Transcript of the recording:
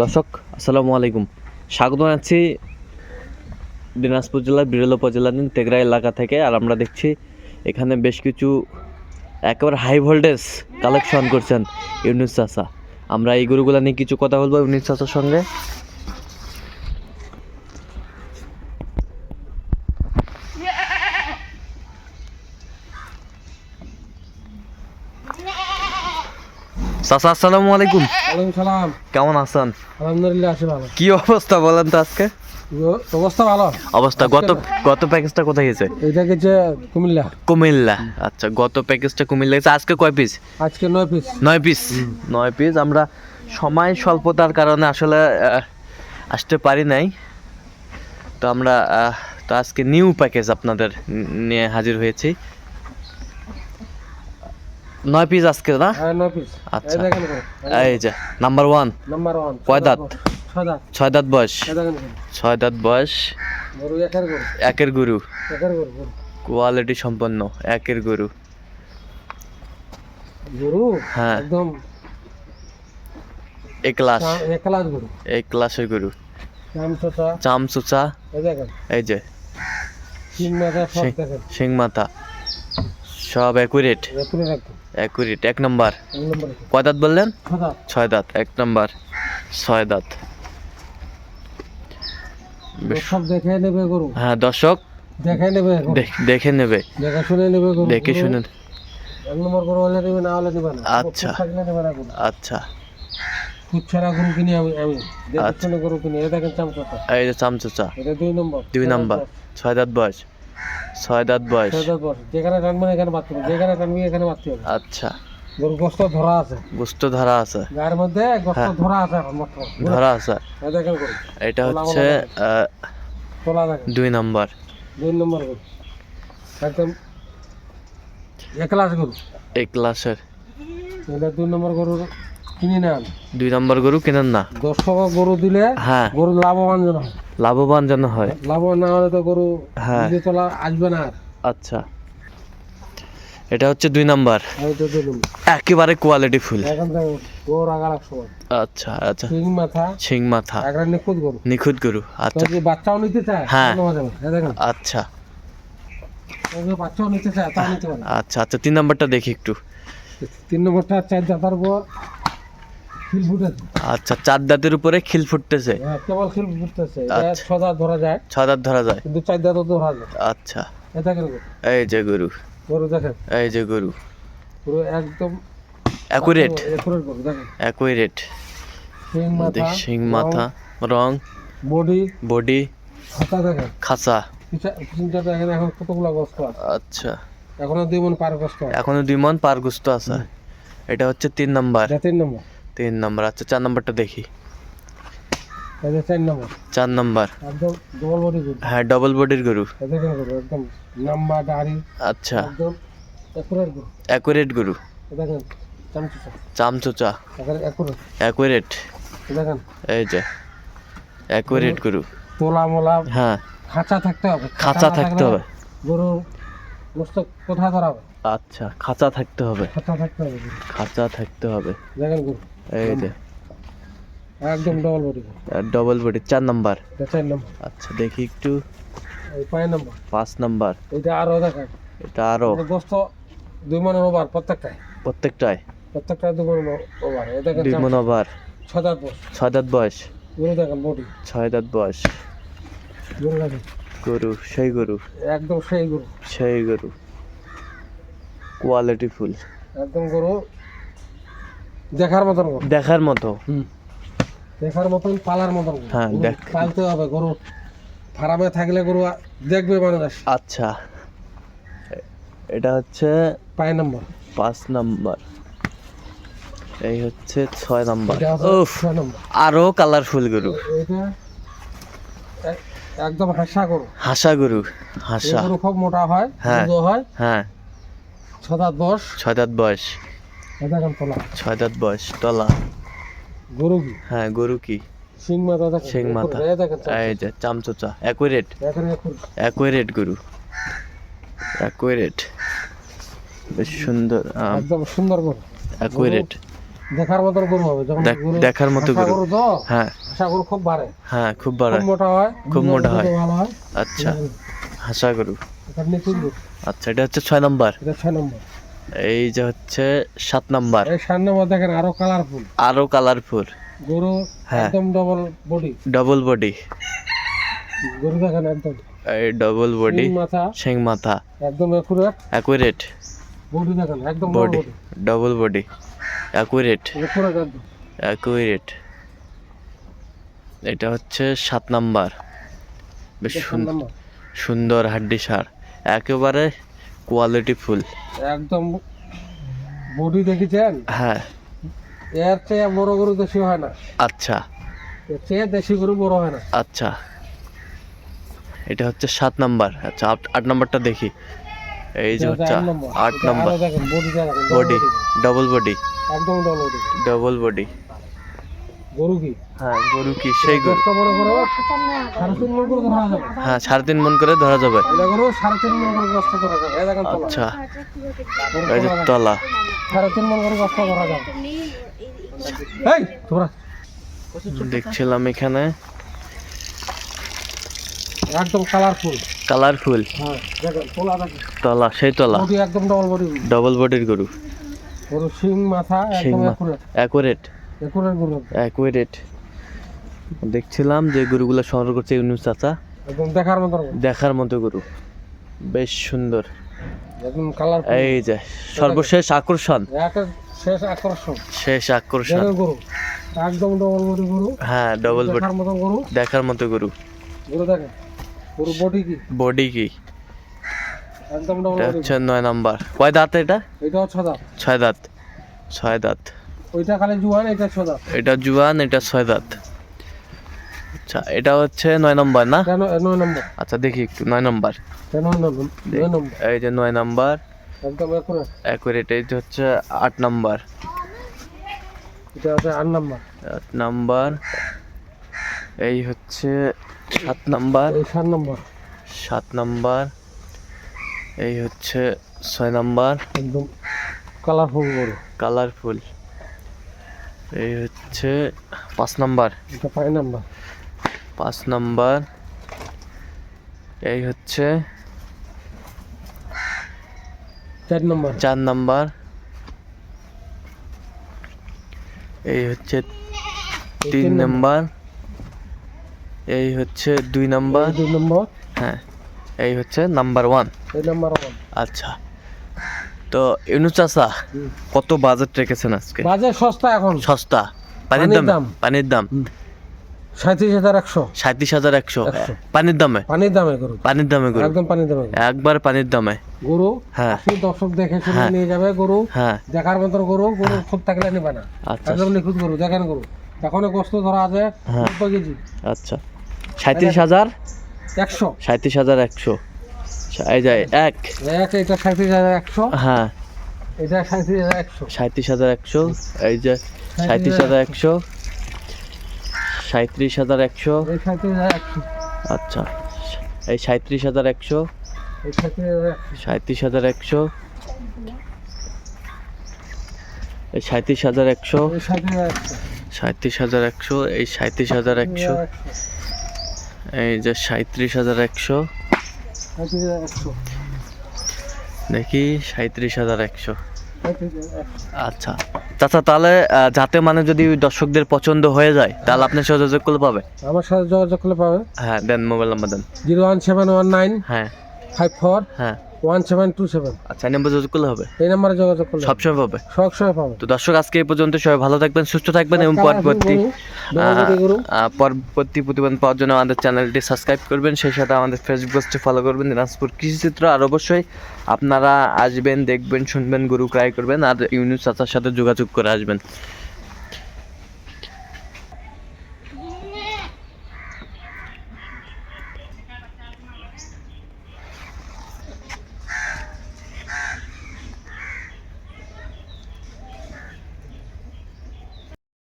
দর্শক, আসসালামু আলাইকুম। স্বাগত জানাচ্ছি দিনাজপুর জেলার, বিরল উপজেলাধীন তেগরা এলাকা থেকে। আর আমরা দেখছি এখানে বেশ কিছু একেবারে হাই ভোল্টেজ কালেকশন করছেন ইউনিস চাষা আমরা এই গরুগুলো নিয়ে কিছু কথা বলব ইউনিস চাষার সঙ্গে। চাচা আসসালামু আলাইকুম। ওয়ালাইকুম সালাম। কেমন আছেন? আলহামদুলিল্লাহ আছি ভালো। কি অবস্থা বলেন তো আজকে? অবস্থা ভালো। অবস্থা গত গত প্যাকেজটা কোথায় গেছে? এটা গেছে কুমিল্লা। কুমিল্লা। আচ্ছা গত প্যাকেজটা কুমিল্লা গেছে। আজকে কয় পিস আজকে নয় পিস নয় পিস নয় পিস আমরা সময় স্বল্পতার কারণে আসলে আসতে পারি নাই। তো আমরা তো আজকে নিউ প্যাকেজ আপনাদের নিয়ে হাজির হয়েছি। নয় পিস আজকে না? হ্যাঁ নয় পিস আচ্ছা। এই যে নাম্বার ওয়ান নাম্বার ওয়ান কয় দাঁত? ছয় দাঁত। বয়স। ছয় দাঁত বয়স? একের গরু। কোয়ালিটি সম্পন্ন একের গরু। গরু? হ্যাঁ। একদম। এ ক্লাস চা- একলাস গরু। এই ক্লাসের গরু। দাম ছোটা চাম চুচা এই যে। সে- মাথা সব অ্যাকুরেট এপুরে রাখবেন অ্যাকুরেট এক নম্বর। কয় দাঁত বললেন? ছয় দাঁত। এক নম্বর। ছয় দাঁত। দেখে নেবে গরু। হ্যাঁ দর্শক। দেখে নেবে দেখে নেবে। দেখে শুনে নেবে গরু। দেখে শুনে। এক নম্বর গরু হলে নেবে না হলে নেবে না। আচ্ছা। আচ্ছা। গরু কিনি আমি আমি। দেখে আচ্ছা। শুনে গরু কিনি। এটা দেখেন এই যে চামচচা এটা দুই নম্বর। দুই নাম্বার। ছয় দাঁত বয়স। ছয় দাঁত বয়স। যেখানে টানবেন এখানে হবে। যেখানে টানবি এখানে হবে। আচ্ছা। গোস্ত ধরা আছে। গুস্ত ধরা আছে। গায়ের মধ্যে গোস্ত হ্যাঁ। ধরা আছে এখন ধরা আছে। এটা হচ্ছে দুই নাম্বার। দুই নম্বর গরু। একদম একলাস গরু। এই ক্লাসের। এটা দুই নম্বর গরু কিনে নেন। দুই নাম্বার গরু কেনেন না। দশ টাকা গরু দিলে হ্যাঁ। গরু লাভবান হয়। লাভবান যেন হয়। লাভবান না হলে তো গরু হ্যাঁ। তোলা আসবে না আচ্ছা। এটা হচ্ছে দুই নাম্বার। একেবারে কোয়ালিটি ফুল। আচ্ছা আচ্ছা। শিং মাথা। শিং মাথা। নিখুঁত গরু। নিখুঁত গরু আচ্ছা। বাচ্চাও নিতে চায়? হ্যাঁ। আচ্ছা। বাচ্চাও নিতে চায়? আচ্ছা আচ্ছা। তিন নাম্বারটা দেখি একটু। তিন নম্বরটা চার দাঁতার পর আচ্ছা চার দাঁতের উপরে খিল ফুটতেছে। হ্যাঁ, কেবল খিল ফুটতেছে। এটা আচ্ছা। ধরা যায়। ছয় দাঁত ধরা যায়। কিন্তু চার দাঁতও ধরা যায়। আচ্ছা। এই যে গরু। গরু দেখেন। এই যে গরু। পুরো একদম অ্যাকুরেট। অ্যাকুরেট শিং মাথা রং বডি বডি হাতা দেখেন। খাঁচা। দেখেন এখন কতগুলো আছে। আচ্ছা। এখনও দুই মন পার এখনও দুই মন পার গুস্ত আছে। এটা হচ্ছে তিন নাম্বার। তিন নম্বর। তিন নাম্বার আচ্ছা চার নাম্বারটা দেখি। চার নম্বর। হ্যাঁ ডবল বডির গরু। আচ্ছা। অ্যাকুরেট গরু। চামচোচা। অ্যাকুরেট এই যে অ্যাকুরেট গরু। তোলা মোলা। হ্যাঁ। খাঁচা থাকতে হবে। খাঁচা থাকতে হবে। গরু গোস্ত কোথায় ধরাবে আচ্ছা খাঁচা থাকতে হবে। খাঁচা থাকতে হবে খাঁচা থাকতে হবে। দেখেন গরু। এই যে। একদম ডবল বডি ডবল বডি চার নাম্বার চার নম্বর আচ্ছা দেখি একটু। পাঁচ নম্বর পাঁচ নাম্বার এটা আরও দেখেন এটা আরও। এটা গোস্ত দুই মনের ওভার প্রত্যেকটাই প্রত্যেকটায়? প্রত্যেকটা দুই মনের ওভার। দেখেন দুই মন ওভার। ছ দাঁত বস ছয় দাঁত বয়স। গরু দেখেন বডি ছয় দাঁত বয়স। গরু দেখেন। গরু সেই গরু। একদম সেই গরু। সেই গরু। কোয়ালিটি ফুল একদম গরু দেখার মতন দেখার মতো। দেখার মতন পালার মতন গরু। হ্যাঁ, দেখ- পালতে হবে গরু ফার্মে থাকলে গরু দেখবে মানুষ। আচ্ছা। এটা হচ্ছে পাঁচ নম্বর। পাঁচ নাম্বার। এই হচ্ছে ছয় নাম্বার। আরও কালারফুল গরু। একদম হাসা গরু। হাসা গরু হাসা। গরু খুব মোটা হয় হ্যাঁ। হয়। হ্যাঁ। ছয় দাঁত বয়স। এই দেখেন তোলা ছয় দাঁত বয়স তলা। গরু কি? হ্যাঁ গরু কি? সিং মাথা শিং মাথা। এই যে চামচোচা অ্যাকুরেট অ্যাকুরেট গরু। অ্যাকুরেট বেশ সুন্দর একদম সুন্দর গরু। অ্যাকুরেট দেখার মতন গরু হবে। যখন দেখ- দেখার মতো গরু। তো হ্যাঁ। হাসা গরু খুব বাড়ে। হ্যাঁ খুব খুব মোটা হয় খুব মোটা হয়। আচ্ছা হাসা গরু। গরু আচ্ছা এটা হচ্ছে ছয় নম্বর। এটা ছয় নম্বর। এই যে হচ্ছে সাত নম্বর। এই সাত নম্বর দেখেন আরও কালারফুল আরও কালারফুল গরু হ্যাঁ। একদম ডবল বডি ডবল বডি গরু দেখেন একদম। এই ডবল বডি মাথা। শিং মাথা। একদম একুরেট অ্যাকুরেট বডি দেখেন একদম বডি ডবল বডি একুরেট একদম। অ্যাকুরেট এটা হচ্ছে সাত নাম্বার। বেশ। সুন্দর হাড্ডি সার। একেবারে কোয়ালিটি ফুল। একদম বডি দেখেছেন? হ্যাঁ। এর চেয়ে বড় গরু দেশি হয় না। আচ্ছা। এর চেয়ে দেশি গরু বড় হয় না। আচ্ছা। এটা হচ্ছে সাত নাম্বার। আচ্ছা আট- নাম্বারটা দেখি। এই যে হচ্ছে আট নম্বর। বডি ডবল বডি একদম ডবল বডি ডবল বডি গরু কি? হ্যাঁ গরু কি? সেই গরু। দশটা বড় গরু সাড়ে তিন করে ধরা যাবে। হ্যাঁ সাড়ে তিন মন করে ধরা যাবে। সাড়ে তিন মন করে দশটা ধরা যাবে। এই দেখেন তলা। আচ্ছা। এই যে তলা। সাড়ে তিন মন করে দশটা ধরা যাবে। এই তোমরা। দেখছিলাম এখানে। একদম কালারফুল কালারফুল হ্যাঁ দেখেন তোলা সেই তলা। একদম ডবল বডি ডবল বডির গরু। গরু শিং মাথা একদম অ্যাকুরেট অ্যাকুরেট দেখছিলাম যে গরুগুলো সংগ্রহ করছে ইউনুস চাচা। একদম দেখার মতো গরু। দেখার মতো গরু। বেশ সুন্দর। একদম এই যে সর্বশেষ আকর্ষণ। শেষ আকর্ষণ। শেষ আকর্ষণ। গরু। একদম ডবল বডি গরু। হ্যাঁ ডবল বডি দেখার মতো গরু। দেখার মতো গরু। গরু দেখেন। গরু বডি কি? বডি কি? একদম ডবল বডি হচ্ছে নয় নাম্বার। কয় দাঁত এটা? এটাও ছদা ছয় দাঁত। ছয় দাঁত। ওইটা খালি জুয়ান এটা ছদা এটা জুয়ান এটা ছয় দাঁত। আচ্ছা এটা হচ্ছে নয় নম্বর না? কেন নয় নম্বর। আচ্ছা দেখি একটু নয় নম্বর। এই যে নয় নাম্বার অ্যাকুরেট এই হচ্ছে আট নাম্বার। এটা আছে আট নম্বর। আট নাম্বার এই হচ্ছে সাত নাম্বার। সাত নম্বর। সাত নাম্বার এই হচ্ছে ছয় নাম্বার। একদম কালারফুল কালারফুল এই হচ্ছে পাঁচ নাম্বার। পাঁচ নম্বর। পাঁচ নাম্বার। এই হচ্ছে চার নম্বর। চার নাম্বার। এই হচ্ছে তিন নাম্বার। এই হচ্ছে দুই নাম্বার। দুই নম্বর। হ্যাঁ এই হচ্ছে নাম্বার ওয়ান। Number one. আচ্ছা। তো ইনু চাচা কত বাজেট রেখেছেন আজকে? বাজার সস্তা এখন। সস্তা। পানির পানির দাম? দাম। পানির দাম? সাঁত্রিশ হাজার একশো। সাঁত্রিশ হাজার একশো। পানির দামে? পানির দামে গরু। পানির দামে গরু। একদম পানির দামে গরু। একবার পানির দামে। গরু হ্যাঁ। সেই দর্শক দেখে শুনে হ্যাঁ। নিয়ে যাবে গরু। হ্যাঁ। দেখার মতো গরু গরু খুব থাকলে নেবে না। আচ্ছা। একদম নিখুঁত গরু দেখেন গরু। এখনও গোস্ত ধরা আছে হ্যাঁ। কেজি। আচ্ছা। সাঁত্রিশ হাজার? একশো। সাঁত্রিশ হাজার একশো। এই যায় এক এক এটা সাঁত্রিশ হাজার একশো হ্যাঁ এটা সাঁত্রিশ হাজার একশো সাঁত্রিশ হাজার একশো এই যে সাঁত্রিশ হাজার একশো সাঁত্রিশ হাজার একশো আচ্ছা এই সাঁত্রিশ হাজার একশো সাঁত্রিশ হাজার একশো এই সাঁত্রিশ হাজার একশো সাঁত্রিশ হাজার একশো এই সাঁত্রিশ হাজার একশো এই যে সাঁত্রিশ হাজার একশো দেখি সাঁত্রিশ হাজার একশো। আচ্ছা আচ্ছা। চাচা তাহলে যাতে মানে যদি দর্শকদের পছন্দ হয়ে যায় তাহলে আপনি সাথে যোগাযোগ করলে পাবে? আমার সাথে যোগাযোগ করলে পাবে। হ্যাঁ দেন মোবাইল নাম্বার দেন। Zero one seven one nine হ্যাঁ। ফাইভ ফোর হ্যাঁ। One seven two seven. আচ্ছা এই নাম্বার যোগাযোগ করলে হবে? এই নাম্বারে যোগাযোগ করলে সবসময় পাবে সব সময় পাবে তো দর্শক আজকে এই পর্যন্ত সবাই ভালো থাকবেন সুস্থ থাকবেন এবং পরবর্তী পরবর্তী প্রতিবেদন পাওয়ার জন্য আমাদের চ্যানেলটি সাবস্ক্রাইব করবেন সেই সাথে আমাদের ফেসবুক পেজটি ফলো করবেন দিনাজপুর কৃষিচিত্র আর অবশ্যই আপনারা আসবেন দেখবেন শুনবেন গরু ক্রাই করবেন আর ইউনিট চাচার সাথে যোগাযোগ করে আসবেন।